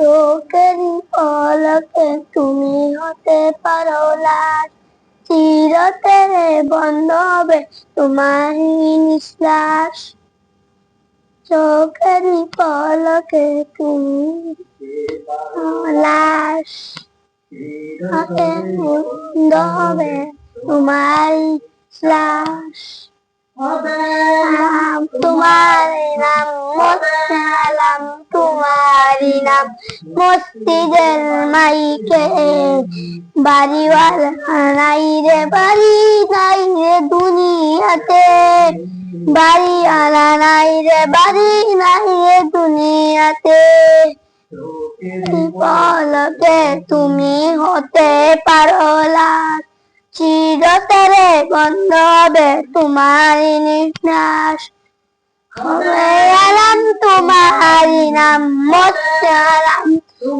চোখেরই পলকে তুমি হতে পারো লাশ। চিরতরে বন্ধ হবে তোমার নিঃশ্বাস। চোখেরই পলকে তুমি লাশ। হাতে বন্ধ হবে তোমার শ্বাস নাম মসজিদের মাইকে বাড়িওয়ালা নাই রে, বাড়ি নাই রে দুনিয়াতে। বাড়িওয়ালা নাই রে, বাড়ি নাই রে দুনিয়াতে। পলকে তুমি হতে পারো চিরতরে বন্ধ হবে তোমার নিঃশ্বাস তোমারি নাম মোসালাম